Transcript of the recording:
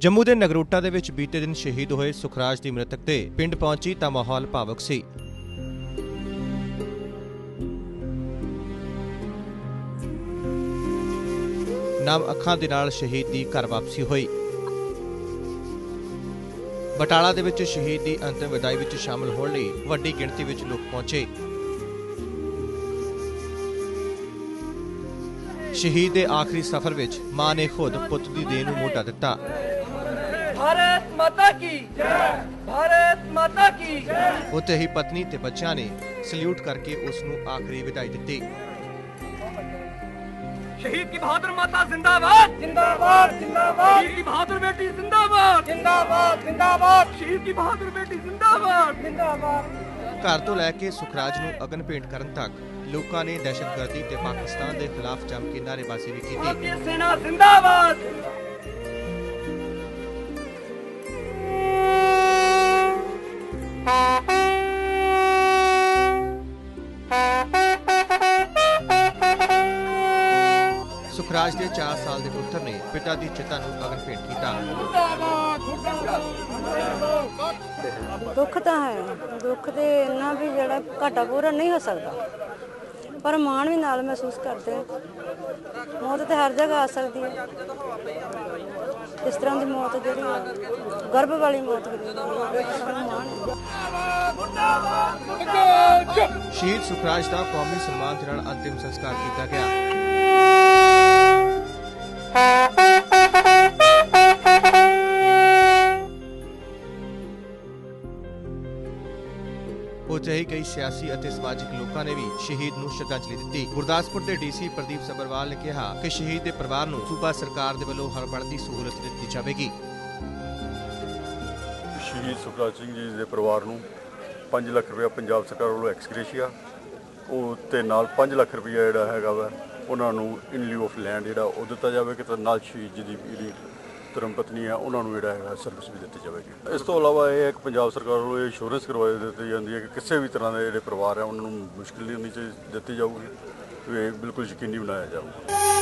ਜੰਮੂ ਦੇ ਨਗਰੋਟਾ ਦੇ ਵਿੱਚ ਬੀਤੇ ਦਿਨ ਸ਼ਹੀਦ ਹੋਏ ਸੁਖਰਾਜ ਦੀ ਮ੍ਰਿਤਕ ਤੇ ਪਿੰਡ ਪਹੁੰਚੀ ਤਾਂ ਮਾਹੌਲ ਭਾਵਕ ਸੀ। ਨਮ ਅੱਖਾਂ ਦੇ ਨਾਲ ਸ਼ਹੀਦ ਦੀ ਘਰ ਵਾਪਸੀ ਹੋਈ। ਬਟਾਲਾ ਦੇ ਵਿੱਚ ਸ਼ਹੀਦ ਦੀ ਅੰਤਿਮ ਵਿਦਾਈ ਵਿੱਚ ਸ਼ਾਮਲ ਹੋਣ ਲਈ ਵੱਡੀ ਗਿਣਤੀ ਵਿੱਚ ਲੋਕ ਪਹੁੰਚੇ। ਸ਼ਹੀਦ ਦੇ ਆਖਰੀ ਸਫ਼ਰ ਵਿੱਚ ਮਾਂ ਨੇ ਖੁਦ ਪੁੱਤ ਦੀ ਦੇਹ ਨੂੰ ਮੋਟਾ ਦਿੱਤਾ। ਭਾਰਤ ਮਾਤਾ ਕੀ ਜੈ ਭਾਰਤ ਮਾਤਾ ਕੀ ਜੈ ਉੱਥੇ ਹੀ ਪਤਨੀ ਤੇ ਬੱਚਿਆਂ ਨੇ ਸਲੂਟ ਕਰਕੇ ਉਸ ਨੂੰ ਆਖਰੀ ਵਿਦਾਈ ਦਿੱਤੀ। ਸ਼ਹੀਦ ਕੀ ਬਹਾਦਰ ਮਾਤਾ ਜ਼ਿੰਦਾਬਾਦ। ਜ਼ਿੰਦਾਬਾਦ ਜ਼ਿੰਦਾਬਾਦ। ਸ਼ਹੀਦ ਕੀ ਬਹਾਦਰ ਬੇਟੀ ਜ਼ਿੰਦਾਬਾਦ। ਜ਼ਿੰਦਾਬਾਦ ਜ਼ਿੰਦਾਬਾਦ। ਸ਼ਹੀਦ ਕੀ ਬਹਾਦਰ ਬੇਟੀ ਜ਼ਿੰਦਾਬਾਦ। ਜ਼ਿੰਦਾਬਾਦ। ਘਰ ਤੋਂ ਲੈ ਕੇ ਸੁਖਰਾਜ ਨੂੰ ਅਗਨ ਭੇਟ ਕਰਨ ਤੱਕ ਲੋਕਾਂ ਨੇ ਦਹਿਸ਼ਤਗਰਦੀ ਤੇ ਪਾਕਿਸਤਾਨ ਦੇ ਖਿਲਾਫ ਜੰਮ ਕੇ ਨਾਰੇਬਾਜ਼ੀ ਵੀ ਕੀਤੀ। ਸੇਨਾ ਜ਼ਿੰਦਾਬਾਦ। ਰਾਜ ਦੇ 4 ਸਾਲ ਦੇ ਪੁੱਤਰ ਨੇ ਪਿਤਾ ਦੀ ਚਿਤਾ ਨੂੰ ਅਗਨ ਭੇਟ ਕੀਤਾ। ਦੁੱਖ ਤਾਂ ਹੈ। ਦੁੱਖ ਤੇ ਇੰਨਾ ਵੀ ਜਿਹੜਾ ਘਾਟਾ ਪੂਰਾ ਨਹੀਂ ਹੋ ਸਕਦਾ। ਪਰ ਮਾਣ ਵੀ ਨਾਲ ਮਹਿਸੂਸ ਕਰਦੇ ਆ। ਮੌਤ ਤੇ ਹਰ ਜਗ੍ਹਾ ਆ ਸਕਦੀ ਹੈ। ਇਸ ਤਰ੍ਹਾਂ ਦੀ ਮੌਤ ਜਿਹੜੀ ਗਰਭ ਵਾਲੀ ਮੌਤ ਸ਼ਹੀਦ ਸੁਖਰਾਜ ਦਾ ਕੌਮੀ ਸਨਮਾਨ ਦੌਰਾਨ ਅੰਤਿਮ ਸੰਸਕਾਰ ਕੀਤਾ ਗਿਆ। ਉੱਥੇ ਹੀ ਕਈ ਸਿਆਸੀ ਅਤੇ ਸਮਾਜਿਕ ਲੋਕਾਂ ਨੇ ਵੀ ਸ਼ਹੀਦ ਨੂੰ ਸ਼ਰਧਾਂਜਲੀ ਦਿੱਤੀ। ਗੁਰਦਾਸਪੁਰ ਦੇ ਡੀਸੀ ਪ੍ਰਦੀਪ ਸਬਰਵਾਲ ਨੇ ਕਿਹਾ ਕਿ ਸ਼ਹੀਦ ਦੇ ਪਰਿਵਾਰ ਨੂੰ ਸੂਬਾ ਸਰਕਾਰ ਦੇ ਵੱਲੋਂ ਹਰ ਬਣਦੀ ਸਹੂਲਤ ਦਿੱਤੀ ਜਾਵੇਗੀ। ਸ਼ਹੀਦ ਸੁਖਰਾਜ ਸਿੰਘ ਜੀ ਦੇ ਪਰਿਵਾਰ ਨੂੰ 5 ਲੱਖ ਰੁਪਇਆ ਪੰਜਾਬ ਸਰਕਾਰ ਵੱਲੋਂ ਐਕਸਗ੍ਰੇਸ਼ੀਆ, ਉਹ ਤੇ ਨਾਲ 5 ਲੱਖ ਰੁਪਇਆ ਜਿਹੜਾ ਹੈਗਾ ਵਾ, ਉਹਨਾਂ ਨੂੰ ਇਨ ਲਿeu ਆਫ ਲੈਂਡ ਜਿਹੜਾ ਉਹ ਦਿੱਤਾ ਜਾਵੇਗਾ ਤੇ ਨਾਲ ਸ਼ਹੀਦ ਜੀ ਦੀ ਧਰਮ ਪਤਨੀ ਆ, ਉਹਨਾਂ ਨੂੰ ਜਿਹੜਾ ਹੈਗਾ ਸਰਵਿਸ ਵੀ ਦਿੱਤੀ ਜਾਵੇਗੀ। ਇਸ ਤੋਂ ਇਲਾਵਾ ਇਹ ਹੈ ਕਿ ਪੰਜਾਬ ਸਰਕਾਰ ਵੱਲੋਂ ਇਹ ਇੰਸ਼ੋਰੈਂਸ ਕਰਵਾਈ ਦਿੱਤੀ ਜਾਂਦੀ ਹੈ ਕਿ ਕਿਸੇ ਵੀ ਤਰ੍ਹਾਂ ਦੇ ਜਿਹੜੇ ਪਰਿਵਾਰ ਆ, ਉਹਨਾਂ ਨੂੰ ਮੁਸ਼ਕਿਲ ਨਹੀਂ ਹੋਣੀ ਚਾਹੀਦੀ ਦਿੱਤੀ ਜਾਊਗੀ ਇਹ ਬਿਲਕੁਲ ਯਕੀਨੀ ਬਣਾਇਆ ਜਾਊਗਾ।